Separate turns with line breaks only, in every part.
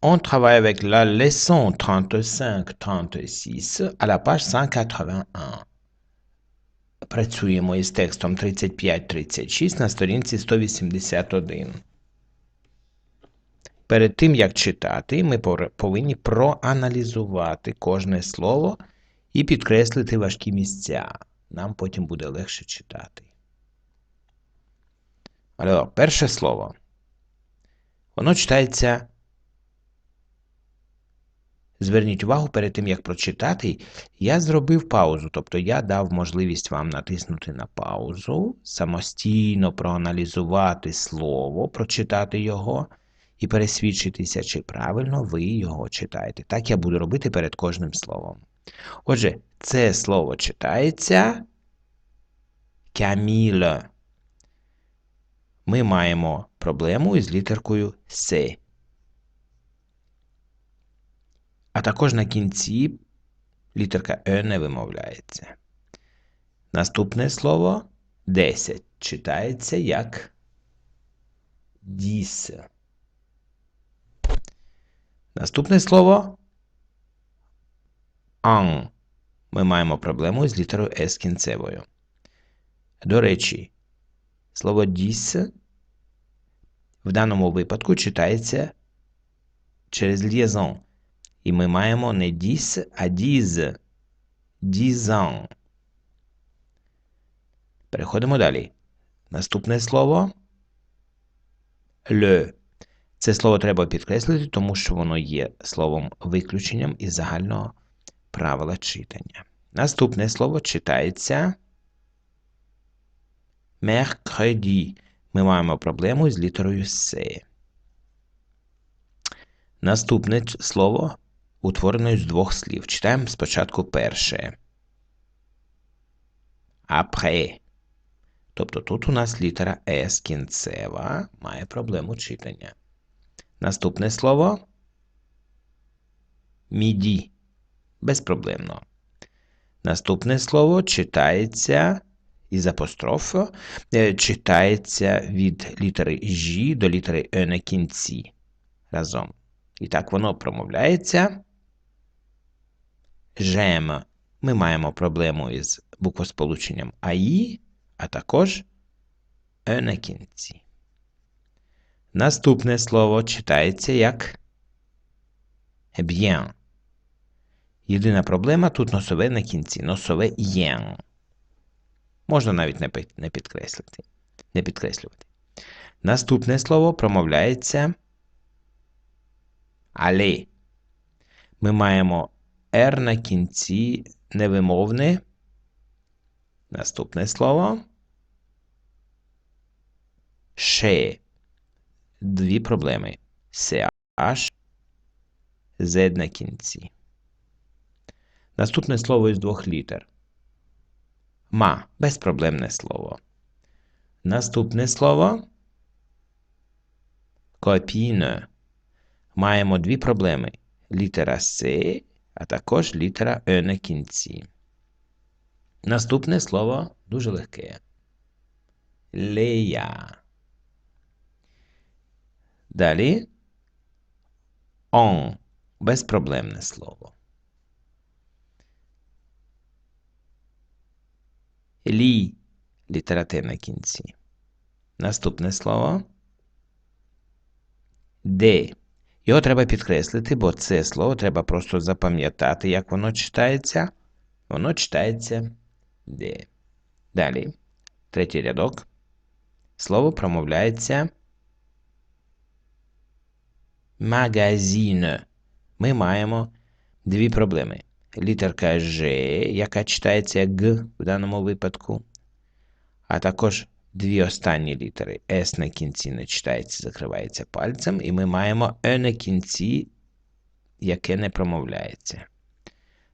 On travaille avec la leçon 35-36 à la page 181. Працюємо із текстом 35-36 на сторінці 181. Перед тим, як читати, ми повинні проаналізувати кожне слово і підкреслити важкі місця. Нам потім буде легше читати. Alors, перше слово. Воно читається. Зверніть увагу, перед тим, як прочитати, я зробив паузу, тобто я дав можливість вам натиснути на паузу, самостійно проаналізувати слово, прочитати його і пересвідчитися, чи правильно ви його читаєте. Так я буду робити перед кожним словом. Отже, це слово читається Каміль. Ми маємо проблему із літеркою С. А також на кінці літерка Е не вимовляється. Наступне слово 10 читається як діс. Наступне слово ан. Ми маємо проблему з літерою С кінцевою. До речі, слово діс в даному випадку читається через лієзон. І ми маємо не діс, а діз. Дізан. Переходимо далі. Наступне слово le. Це слово треба підкреслити, тому що воно є словом виключенням із загального правила читання. Наступне слово читається mercredi. Ми маємо проблему з літерою С. Наступне слово утворене з двох слів. Читаємо спочатку перше. Après. Тобто тут у нас літера С кінцева має проблему читання. Наступне слово міді. Безпроблемно. Наступне слово читається із апострофу, е, читається від літери Ж до літери Е на кінці разом. І так воно промовляється. Жем. Ми маємо проблему із буквосполученням АІ, а також Е на кінці. Наступне слово читається як bien. Єдина проблема тут носове на кінці. Носове єн. Можна навіть не, підкреслити. Не підкреслювати. Наступне слово промовляється але. Ми маємо R на кінці невимовне. Наступне слово. Ще. Дві проблеми. CH, Z на кінці. Наступне слово із двох літер. Ма. Безпроблемне слово. Наступне слово. Копіне. Маємо дві проблеми. Літера С, а також літера Е на кінці. Наступне слово дуже легке. Лея. Далі. Он. Безпроблемне слово. Лі. Літера Т на кінці. Наступне слово. Де. Його треба підкреслити, бо це слово треба просто запам'ятати, як воно читається. Воно читається де. Далі. Третій рядок. Слово промовляється магазин. Ми маємо дві проблеми. Літерка Ж, яка читається Г в даному випадку, а також дві останні літери С на кінці не читається, закривається пальцем, і ми маємо Е на кінці, яке не промовляється.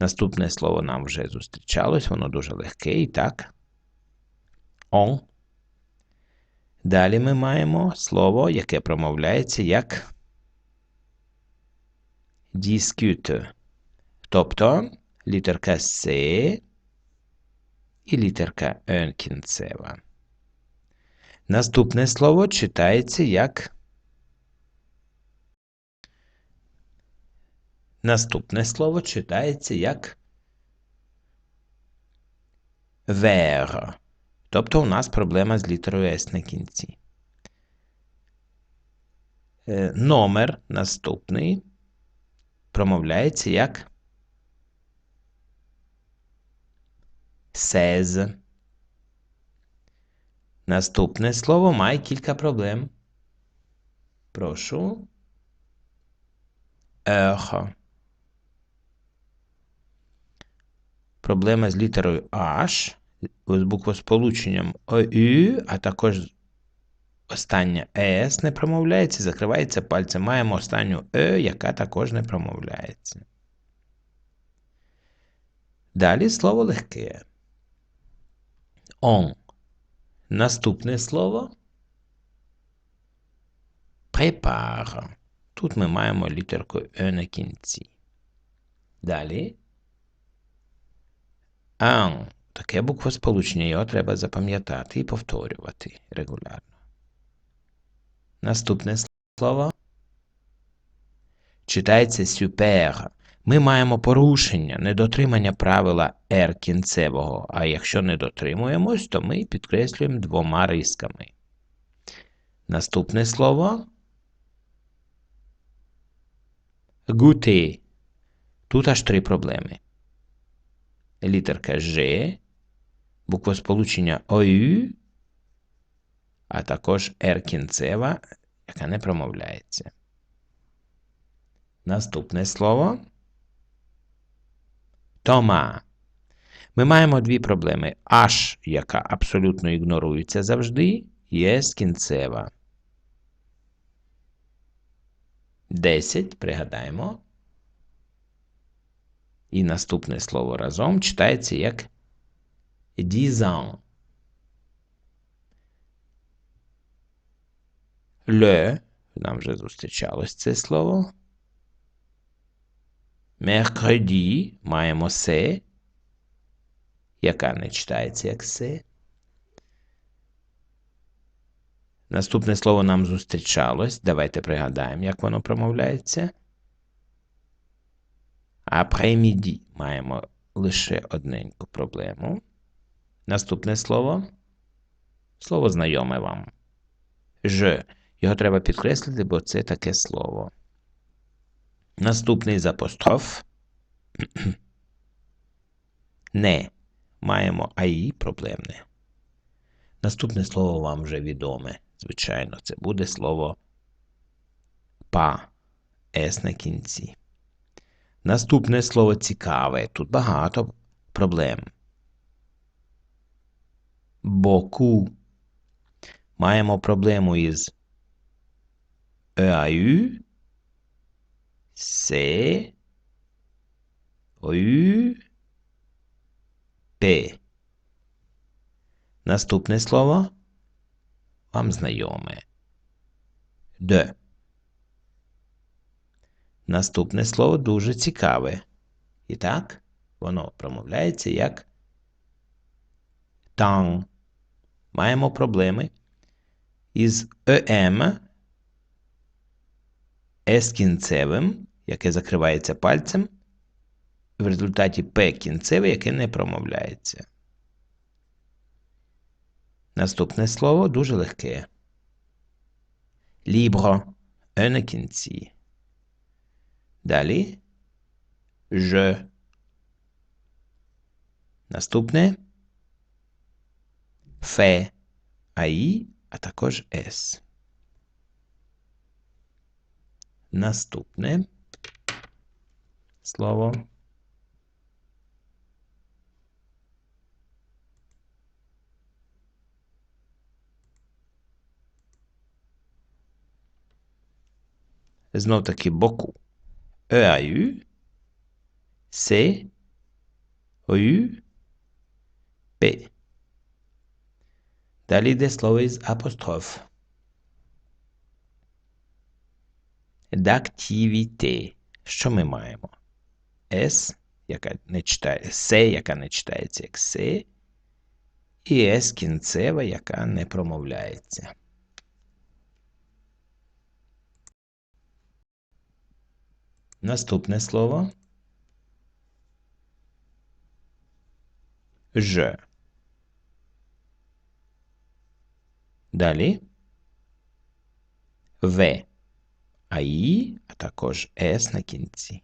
Наступне слово нам вже зустрічалось, воно дуже легке, і так. Он. Далі ми маємо слово, яке промовляється як discute. Тобто літерка С і літерка Н кінцева. Наступне слово читається як Наступне слово читається як вер. Тобто у нас проблема з літерою С на кінці. Е, Номер наступний промовляється як сез. Наступне слово має кілька проблем. Прошу. Ех. Проблема з літерою H, з буквосполученням ОЮ, а також остання ЕС не промовляється, закривається пальцем. Маємо останню Е, яка також не промовляється. Далі слово легке. Он. Наступне слово prépare. Тут ми маємо літерку Е на кінці. Далі. Ан. Таке буквосполучення, його треба запам'ятати і повторювати регулярно. Наступне слово читається super. Ми маємо порушення, недотримання правила R кінцевого, а якщо не дотримуємось, то ми підкреслюємо двома рисками. Наступне слово гути. Тут аж три проблеми. Літерка Ж, буквосполучення ОЮ, а також R кінцева, яка не промовляється. Наступне слово Тома. Ми маємо дві проблеми. H, яка абсолютно ігнорується завжди, S кінцева. 10. Пригадаємо. І наступне слово разом читається як дізан. Le, нам вже зустрічалось це слово. Mercredi маємо се, яка не читається як се. Наступне слово нам зустрічалось. Давайте пригадаємо, як воно промовляється. Après-midi маємо лише одненьку проблему. Наступне слово. Слово знайоме вам. Ж. Його треба підкреслити, бо це таке слово. Наступний з апостроф. Не. Маємо АІ проблемне. Наступне слово вам вже відоме. Звичайно, це буде слово па. С на кінці. Наступне слово цікаве. Тут багато проблем. Боку. Маємо проблему із EAU, C, OU, P. Наступне слово вам знайоме. Д. Наступне слово дуже цікаве. І так, воно промовляється як тан. Маємо проблеми із ем С кінцевим, яке закривається пальцем, в результаті П кінцеве, яке не промовляється. Наступне слово дуже легке. Лібро. Е на кінці. Далі. Ж. Наступне. Фе. АІ, а також С. Наступне слово. Знов таки боку. EAU, C, OU, P. Далі йде слово із апостроф. D'activité. Що ми маємо? S, яка не читає, С, яка не читається як С, і С кінцева, яка не промовляється. Наступне слово. Ж. Далі. В. А І, а також С на кінці.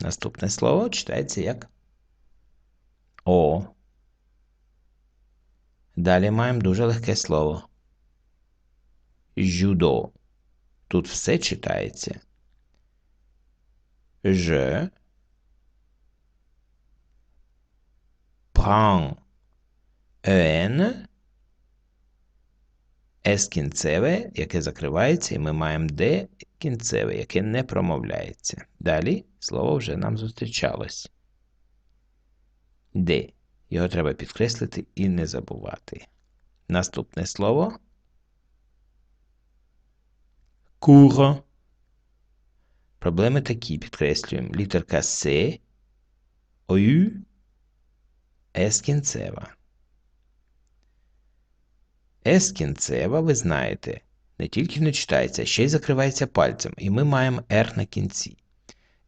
Наступне слово читається як О. Далі маємо дуже легке слово. Жюдо. Тут все читається. Je prends en С кінцеве, яке закривається, і ми маємо Д кінцеве, яке не промовляється. Далі слово вже нам зустрічалось. Д. Його треба підкреслити і не забувати. Наступне слово. Куро. Проблеми такі підкреслюємо. Літерка С, ОЮ, С кінцева. С кінцева, ви знаєте, не тільки не читається, ще й закривається пальцем, і ми маємо R на кінці.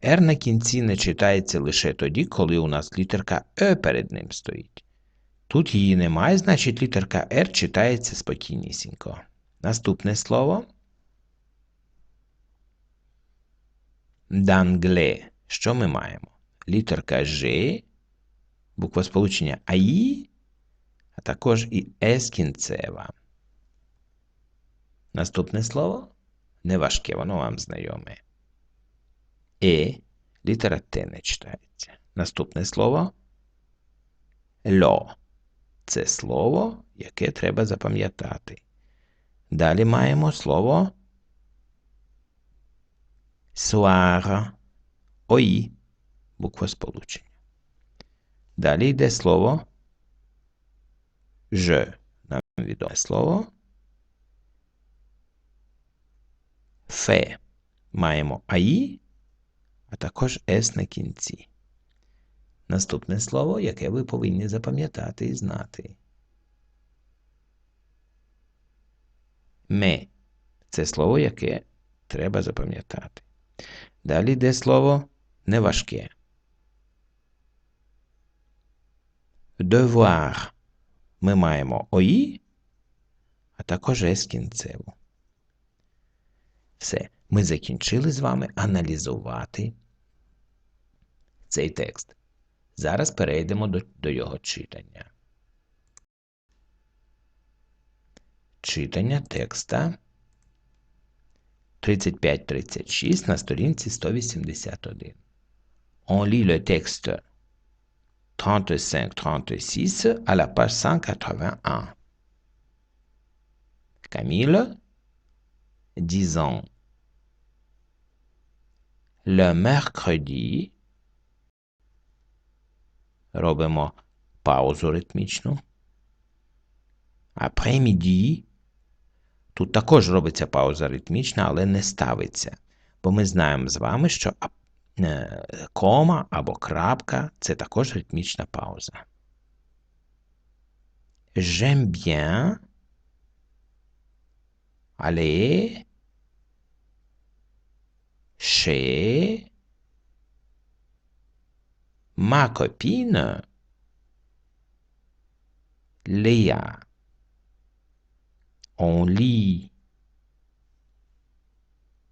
R на кінці не читається лише тоді, коли у нас літерка Е перед ним стоїть. Тут її немає, значить літерка R читається спокійнісінько. Наступне слово. Дангле. Що ми маємо? Літерка Ж, буква сполучення АІ, а також і С кінцева. Наступне слово неважке, воно вам знайоме. Е, літера Т не читається. Наступне слово льо. Це слово, яке треба запам'ятати. Далі маємо слово Суара. ОІ. Буква сполучення. Далі йде слово Ж. Нам відоме слово. Фе. Маємо АІ, а також С на кінці. Наступне слово, яке ви повинні запам'ятати і знати. Ме. Це слово, яке треба запам'ятати. Далі йде слово неважке. Devoir. Ми маємо ОІ, а також С кінцеву. Все. Ми закінчили з вами аналізувати цей текст. Зараз перейдемо до, до його читання. Читання текста. 35-36 на сторінці 181. On lit le texte 35-36 à la page 181. Camille, 10 ans. Le mercredi, робимо паузу ритмічну. Après-midi, Тут також робиться пауза ритмічна, але не ставиться. Бо ми знаємо з вами, що кома або крапка це також ритмічна пауза. J'aime bien aller chez ma copine Léa on lit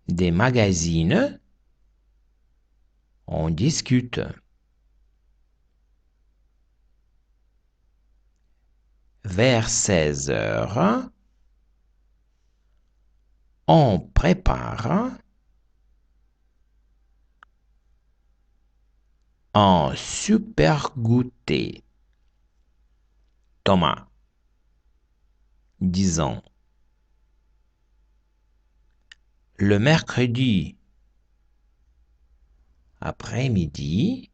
des magazines, on discute. Vers 16 heures, on prépare un super goûter. Thomas, disons, le mercredi après-midi,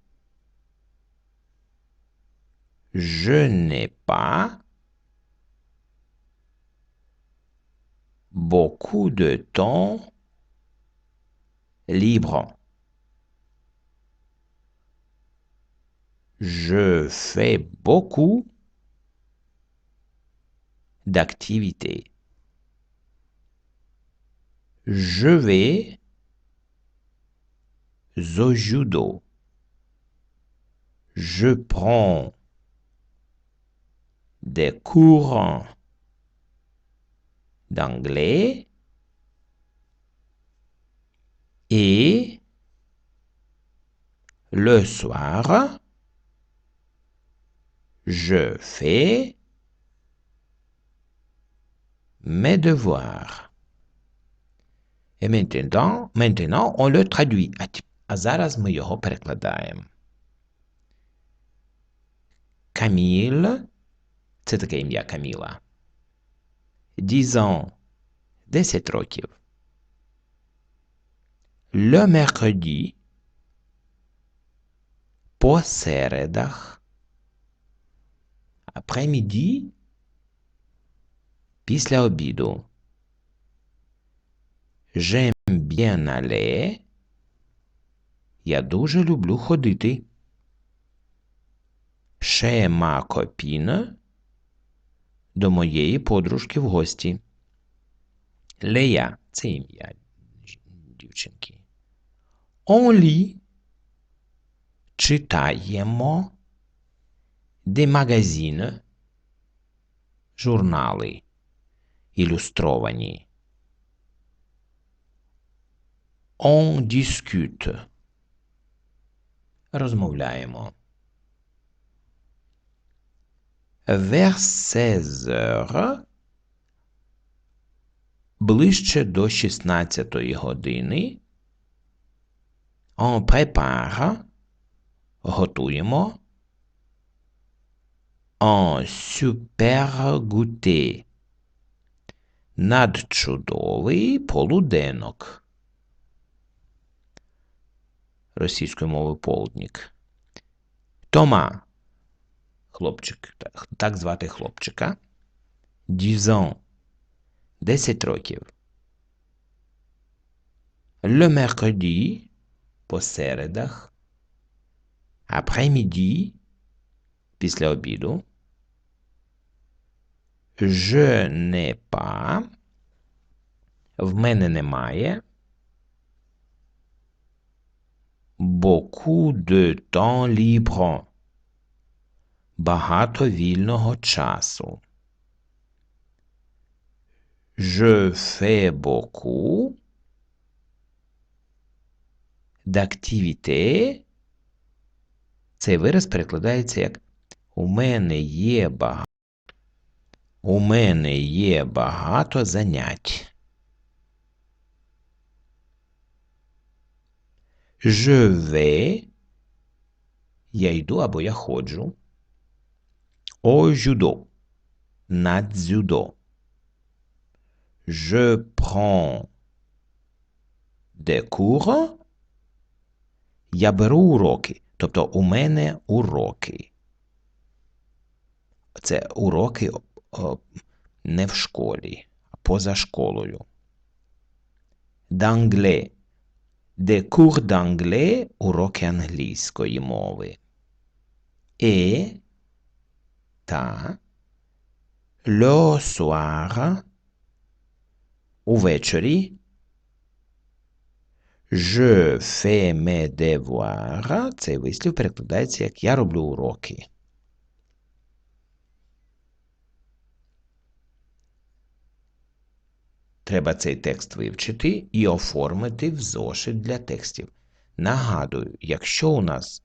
je n'ai pas beaucoup de temps libre. Je fais beaucoup d'activités. Je vais Zojudo. Je prends des cours d'anglais et le soir, je fais mes devoirs. Et maintenant, maintenant, on le traduit а зараз ми його перекладаємо. Каміль це таке ім'я Каміла. Дізон 10 років. Le mercredi по середах. Après-midi після обіду. J'aime bien aller. Я дуже люблю ходити. Ma copine. До моєї подружки в гості. Лея це ім'я дівчинки. Lit. Читаємо. Des magazines. Журнали. Ілюстровані. On discute. Розмовляємо. Vers 16 heures. Ближче до 16 години. On prépare. Готуємо. Un super goûter. Надчудовий полуденок. Російською мовою полудник. Тома. Хлопчик. Так звати хлопчика. Дізон. 10 років. Le mercredi. По середах. Après-midi. Після обіду. Je n'ai pas. В мене немає. Beaucoup de temps libre. Багато вільного часу. Je fais beaucoup d'activités. Цей вираз перекладається як У мене є багато. У мене є багато занять. Je vais. Я йду або я ходжу. Au judo. На дзюдо. Je prends des cours. Я беру уроки. Тобто у мене уроки. Це уроки не в школі, а поза школою. D'anglais. Des cours d'anglais – уроки англійської мови. Et та le soir увечері Je fais mes devoirs. Цей вислів перекладається як я роблю уроки. Треба цей текст вивчити і оформити в зошит для текстів. Нагадую, якщо у нас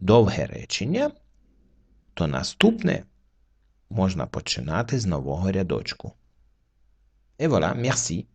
довге речення, то наступне можна починати з нового рядочку. Et voilà, merci.